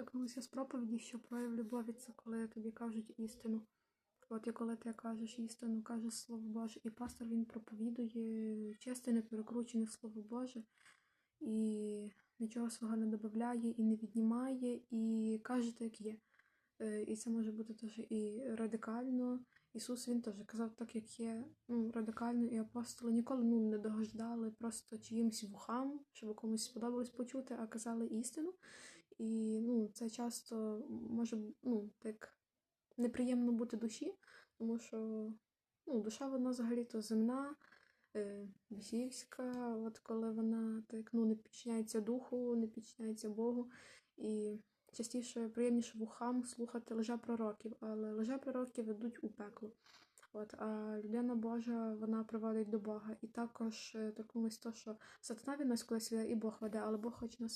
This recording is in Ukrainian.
торкнулася з проповіді, що прояв любові це коли тобі кажуть істину. От і коли ти кажеш істину, кажеш Слово Боже, і пастор він проповідує чисте, неперекручене Слово Боже, і нічого свого не додає, і не віднімає, і каже так, як є. Е, І це може бути теж і радикально. Ісус він теж казав так, як є, ну, радикально, і апостоли ніколи ну, не догождали просто чиїмсь вухам, щоб комусь сподобалось почути, а казали істину. І ну, це часто може ну, так неприємно бути душі, тому що ну, душа вона взагалі то земна, е, бісівська, от коли вона так ну, не підчиняється духу, не підчиняється Богу. І частіше приємніше вухам слухати лже пророків, але лже пророки ведуть у пекло. От, а людина Божа вона приводить до Бога. І також таку торкнулось то, що сатана від нас колись веде, і Бог веде, але Бог хоче нас